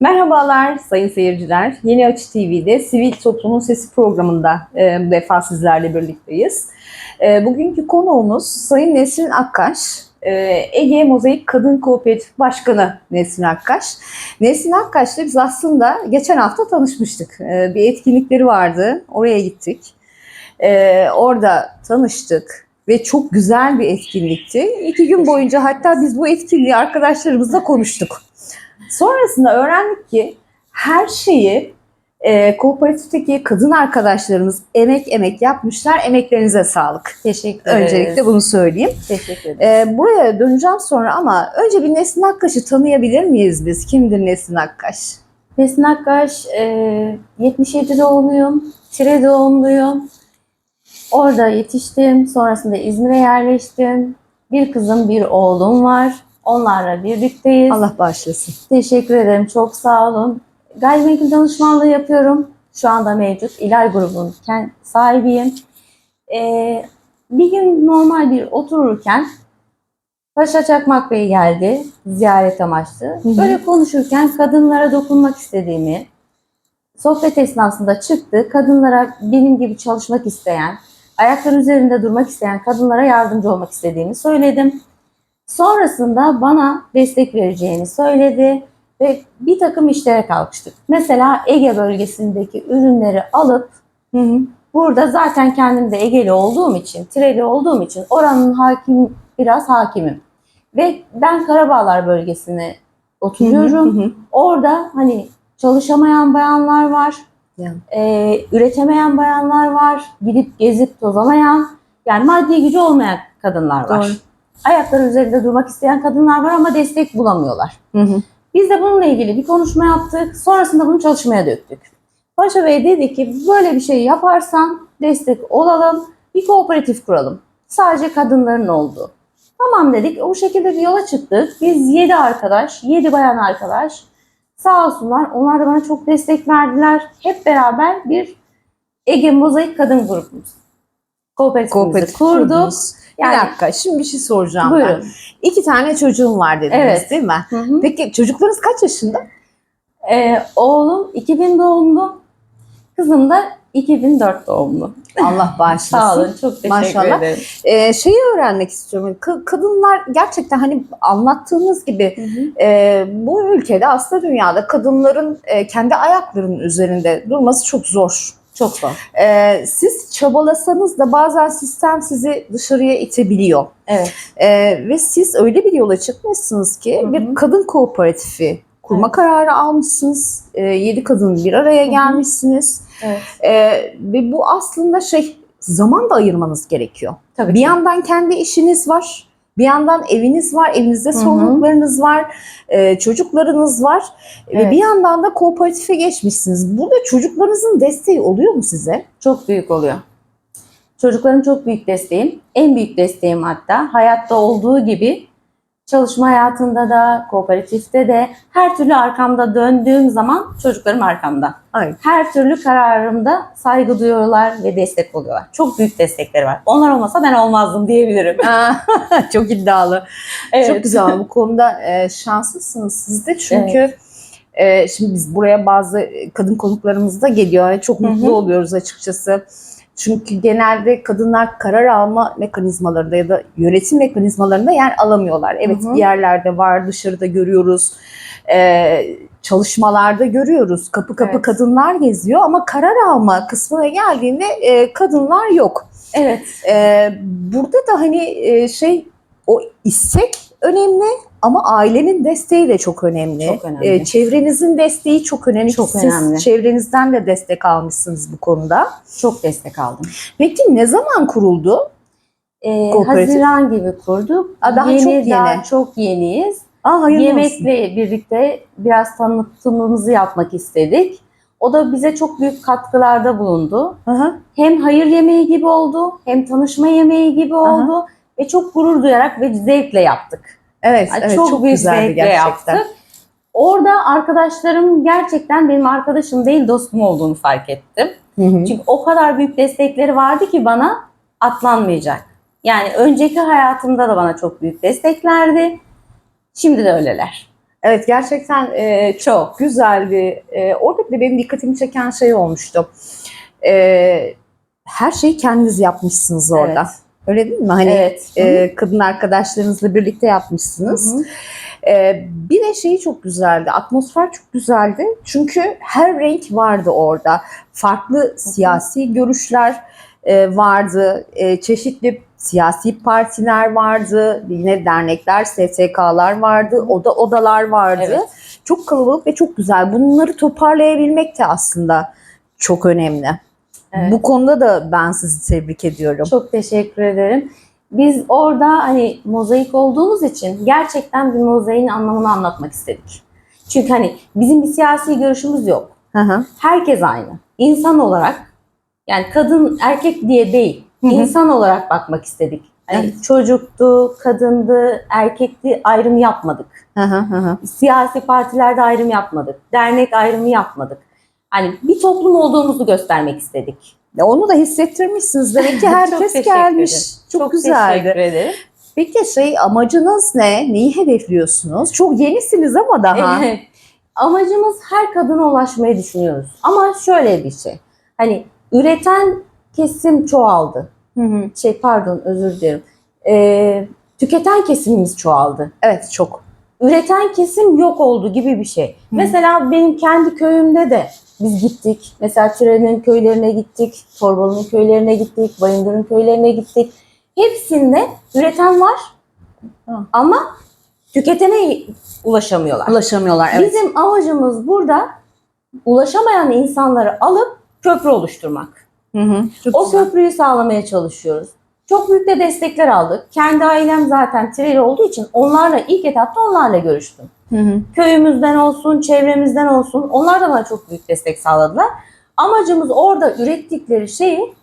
Merhabalar sayın seyirciler. Yeni Açı TV'de Sivil Toplumun Sesi programında e, bu defa sizlerle birlikteyiz. E, bugünkü konuğumuz Sayın Nesrin Akkaş. e, Ege Mozaik Kadın Kooperatif Başkanı Nesrin Akkaş. Nesrin Akkaş'la biz aslında geçen hafta tanışmıştık. E, bir etkinlikleri vardı. Oraya gittik. E, orada tanıştık ve çok güzel bir etkinlikti. İki gün boyunca hatta biz bu etkinliği arkadaşlarımızla konuştuk. Sonrasında öğrendik ki her şeyi e, kooperatifteki kadın arkadaşlarımız emek emek yapmışlar. Emeklerinize sağlık. Teşekkür ederiz. Öncelikle bunu söyleyeyim. Teşekkür ederim. E, buraya döneceğim sonra ama önce bir Nesin Akkaş'ı tanıyabilir miyiz biz? Kimdir Nesin Akkaş? Nesin Akkaş, e, 77 doğumluyum. Tire doğumluyum. Orada yetiştim. Sonrasında İzmir'e yerleştim. Bir kızım, bir oğlum var. Onlarla birlikteyiz. Allah bağışlasın. Teşekkür ederim. Çok sağ olun. Gayrimenkul danışmanlığı yapıyorum. Şu anda mevcut. İlay grubunun sahibiyim. Ee, bir gün normal bir otururken Paşa Çakmak Bey geldi ziyaret amaçlı. hı. Böyle konuşurken kadınlara dokunmak istediğimi, sohbet esnasında çıktı. Kadınlara benim gibi çalışmak isteyen, ayakları üzerinde durmak isteyen kadınlara yardımcı olmak istediğimi söyledim. Sonrasında bana destek vereceğini söyledi ve bir takım işlere kalkıştık. Mesela Ege bölgesindeki ürünleri alıp Hı hı. burada zaten kendim de Egeli olduğum için, Tireli olduğum için oranın hakim biraz hakimim. Ve ben Karabağlar bölgesine oturuyorum. Hı hı. Orada hani çalışamayan bayanlar var, Ya. e, üretemeyen bayanlar var, gidip gezip tozamayan, yani maddi gücü olmayan kadınlar var. Doğru. Ayakları üzerinde durmak isteyen kadınlar var ama destek bulamıyorlar. Hı hı. Biz de bununla ilgili bir konuşma yaptık. Sonrasında bunu çalışmaya döktük. Paşa Bey dedi ki böyle bir şey yaparsan destek olalım, bir kooperatif kuralım. Sadece kadınların olduğu. Tamam dedik. O şekilde bir yola çıktık. Biz 7 arkadaş, 7 bayan arkadaş sağ olsunlar. Onlar da bana çok destek verdiler. Hep beraber bir Ege Mozaik Kadın grubumuz. Kooperatifimizi Kooperatif kurduk. kurdunuz. Yani- bir dakika şimdi bir şey soracağım ben. Buyurun. İki tane çocuğum var dediniz Evet. değil mi? Hı hı. Peki çocuklarınız kaç yaşında? Ee, oğlum 2000 doğumlu, kızım da 2004 doğumlu. Allah bağışlasın. Sağ olun, çok teşekkür Maşallah. ederim. Ee, şeyi öğrenmek istiyorum. Ka- kadınlar gerçekten hani anlattığınız gibi e, bu ülkede aslında dünyada kadınların e, kendi ayaklarının üzerinde durması çok zor. Çok zor. E, siz çabalasanız da bazen sistem sizi dışarıya itebiliyor. Evet. E, ve siz öyle bir yola çıkmışsınız ki Hı hı. bir kadın kooperatifi kurma Evet. kararı almışsınız. E, yedi kadın bir araya hı. gelmişsiniz. Evet. E, ve bu aslında şey zaman da ayırmanız gerekiyor. Tabii Bir ki. yandan kendi işiniz var. Bir yandan eviniz var, evinizde sorumluluklarınız var, e, çocuklarınız var ve Evet. bir yandan da kooperatife geçmişsiniz. Burada çocuklarınızın desteği oluyor mu size? Çok büyük oluyor. Çocuklarım çok büyük desteğim. En büyük desteğim hatta. Hayatta olduğu gibi çalışma hayatında da, kooperatifte de her türlü arkamda döndüğüm zaman çocuklarım arkamda. Aynen. Her türlü kararımda saygı duyuyorlar ve destek oluyorlar. Çok büyük destekleri var. Onlar olmasa ben olmazdım diyebilirim. Çok iddialı. Çok güzel bu konuda e, şanslısınız siz de çünkü e, şimdi biz buraya bazı kadın konuklarımız da geliyor. Çok mutlu oluyoruz açıkçası. Çünkü genelde kadınlar karar alma mekanizmalarında ya da yönetim mekanizmalarında yer alamıyorlar. Evet Hı hı. bir yerlerde var, dışarıda görüyoruz. E, çalışmalarda görüyoruz. Kapı kapı Evet. kadınlar geziyor ama karar alma kısmına geldiğinde e, kadınlar yok. Evet. Ee, burada da hani e, şey o istek önemli ama ailenin desteği de çok önemli. Çok önemli. Ee, çevrenizin desteği çok önemli. Çok Siz önemli. çevrenizden de destek almışsınız bu konuda. Çok destek aldım. Peki ne zaman kuruldu? Ee, Kooperatif. Haziran gibi kurduk. Aa, daha yeni, çok yeni. Daha çok yeniyiz. Aa hayırlı olsun. Yemekle birlikte biraz tanıtımımızı yapmak istedik. O da bize çok büyük katkılarda bulundu. Hı. Hem hayır yemeği gibi oldu, hem tanışma yemeği gibi oldu ve çok gurur duyarak ve zevkle yaptık. Evet, Yani evet çok, çok, büyük güzeldi gerçekten. yaptık. Orada arkadaşlarım gerçekten benim arkadaşım değil dostum olduğunu fark ettim. Hı hı. Çünkü o kadar büyük destekleri vardı ki bana atlanmayacak. Yani önceki hayatımda da bana çok büyük desteklerdi. Şimdi de öyleler. Evet gerçekten e, çok güzeldi. E, orada bir benim dikkatimi çeken şey olmuştu. E, her şeyi kendiniz yapmışsınız orada. Evet. Öyle değil mi? Hani Evet. e, kadın arkadaşlarınızla birlikte yapmışsınız. Hı hı. E, bir de şeyi çok güzeldi. Atmosfer çok güzeldi. Çünkü her renk vardı orada. Farklı siyasi görüşler e, vardı. E, çeşitli siyasi partiler vardı. Yine dernekler, STK'lar vardı. Oda odalar vardı. Evet. Çok kalabalık ve çok güzel. Bunları toparlayabilmek de aslında çok önemli. Evet. Bu konuda da ben sizi tebrik ediyorum. Çok teşekkür ederim. Biz orada hani mozaik olduğumuz için gerçekten bir mozaiğin anlamını anlatmak istedik. Çünkü hani bizim bir siyasi görüşümüz yok. Hı hı. Herkes aynı. İnsan olarak yani kadın erkek diye değil. Hı hı. insan olarak bakmak istedik. Hani Evet. çocuktu, kadındı, erkekti ayrım yapmadık. Hı hı hı. Siyasi partilerde ayrım yapmadık. Dernek ayrımı yapmadık. Hani bir toplum olduğumuzu göstermek istedik. Ya Onu da hissettirmişsiniz. Demek ki Çok herkes teşekkür gelmiş. ederim. Çok, Teşekkür güzeldi. ederim. Peki şey amacınız ne? Neyi hedefliyorsunuz? Çok yenisiniz ama daha. Evet. Amacımız her kadına ulaşmayı düşünüyoruz. Ama şöyle bir şey. Hani üreten kesim çoğaldı. Hı hı. Şey pardon özür dilerim. Ee, tüketen kesimimiz çoğaldı. Evet çok. Üreten kesim yok oldu gibi bir şey. Mesela benim kendi köyümde de biz gittik. Mesela Tire'nin köylerine gittik. Torbalı'nın köylerine gittik. Bayındır'ın köylerine gittik. Hepsinde üreten var. Hı. Ama tüketene ulaşamıyorlar. Ulaşamıyorlar. Evet. Bizim amacımız burada ulaşamayan insanları alıp köprü oluşturmak. Hı hı. O güzel. köprüyü sağlamaya çalışıyoruz. Çok büyük de destekler aldık. Kendi ailem zaten Tireli olduğu için onlarla ilk etapta onlarla görüştüm. Hı hı. Köyümüzden olsun, çevremizden olsun onlar da bana çok büyük destek sağladılar. Amacımız orada ürettikleri şeyi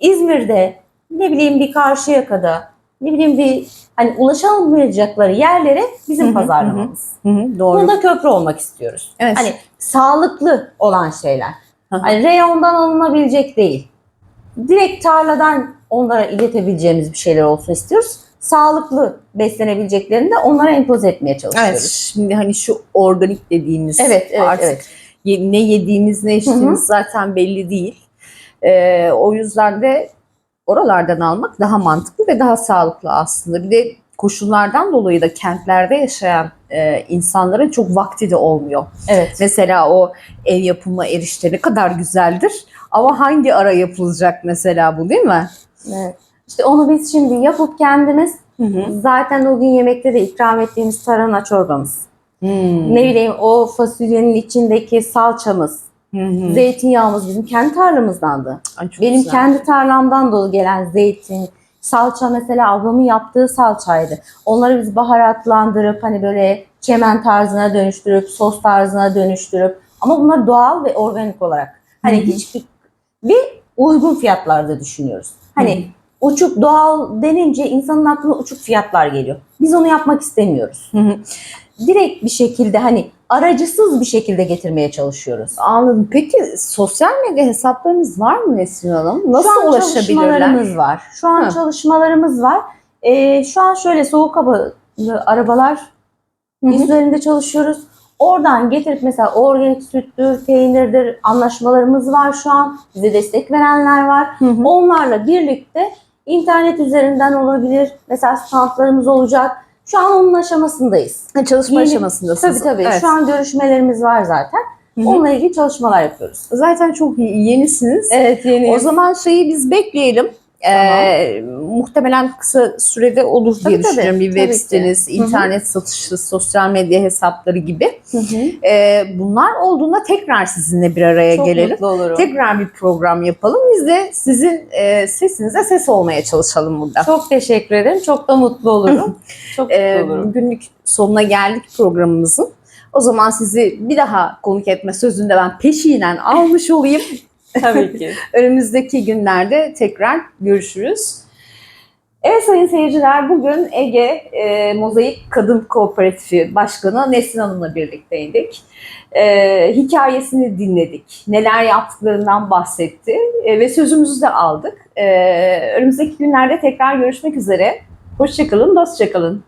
İzmir'de ne bileyim bir Karşıyaka'da ne bileyim bir hani ulaşamayacakları yerlere bizim pazarlamamız. Hı hı. Doğru. Bunda köprü olmak istiyoruz. Evet. Hani sağlıklı olan şeyler. Hı hı. Hani reyondan alınabilecek değil. Direkt tarladan onlara iletebileceğimiz bir şeyler olsun istiyoruz. Sağlıklı beslenebileceklerini de onlara empoze etmeye Evet. çalışıyoruz. Şimdi hani şu organik dediğimiz Evet, evet, artık evet. ne yediğimiz ne içtiğimiz zaten belli değil. Ee, o yüzden de oralardan almak daha mantıklı ve daha sağlıklı aslında. Bir de koşullardan dolayı da kentlerde yaşayan e, insanların çok vakti de olmuyor. Evet. Mesela o ev yapımı erişte ne kadar güzeldir ama hangi ara yapılacak mesela bu değil mi? evet. İşte onu biz şimdi yapıp kendimiz zaten o gün yemekte de ikram ettiğimiz tarhana çorbamız. Hmm. Ne bileyim o fasulyenin içindeki salçamız, Hı hı. zeytinyağımız bizim kendi tarlamızdandı. Ay, Benim güzel. kendi tarlamdan dolu gelen zeytin, salça mesela ablamın yaptığı salçaydı. Onları biz baharatlandırıp hani böyle çemen tarzına dönüştürüp, sos tarzına dönüştürüp ama bunlar doğal ve organik olarak. Hani Hı hı. hiçbir bir uygun fiyatlarda düşünüyoruz. Hani Hı hı. Uçuk doğal denince insanın aklına uçuk fiyatlar geliyor. Biz onu yapmak istemiyoruz. Hı hı. Direkt bir şekilde hani aracısız bir şekilde getirmeye çalışıyoruz. Anladım. Peki sosyal medya hesaplarınız var mı Nesrin Hanım? Nasıl şu an ulaşabilirler? çalışmalarımız var. Şu an Ha. çalışmalarımız var. Ee, şu an şöyle soğuk hava arabalar Hı hı. biz üzerinde çalışıyoruz. Oradan getirip mesela organik süttür, peynirdir anlaşmalarımız var şu an. Bize destek verenler var. Hı hı. Onlarla birlikte internet üzerinden olabilir. Mesela standlarımız olacak. Şu an onun aşamasındayız. Ha, Çalışma Yeni- aşamasındasınız. Tabii tabii. Evet. Şu an görüşmelerimiz var zaten. Onunla ilgili çalışmalar yapıyoruz. Zaten çok yenisiniz. Evet yeni. O zaman şeyi biz bekleyelim. Ee, muhtemelen kısa sürede olur diye Tabii, düşünüyorum. Bir web Tabii ki. siteniz, hı. internet satışı, sosyal medya hesapları gibi. Hı hı. Ee, bunlar olduğunda tekrar sizinle bir araya Çok gelelim. mutlu olurum. Tekrar bir program yapalım. Biz de sizin e, sesinize ses olmaya çalışalım burada. Çok teşekkür ederim. Çok da mutlu olurum. Çok Ee, mutlu olurum. bugünlük sonuna geldik programımızın. O zaman sizi bir daha konuk etme sözünde ben peşinen almış olayım. Tabii ki. Önümüzdeki günlerde tekrar görüşürüz. Evet sayın seyirciler bugün Ege e, Mozaik Kadın Kooperatifi Başkanı Nesrin Hanım'la birlikteydik. E, hikayesini dinledik. Neler yaptıklarından bahsetti e, ve sözümüzü de aldık. E, önümüzdeki günlerde tekrar görüşmek üzere. Hoşçakalın, dostçakalın.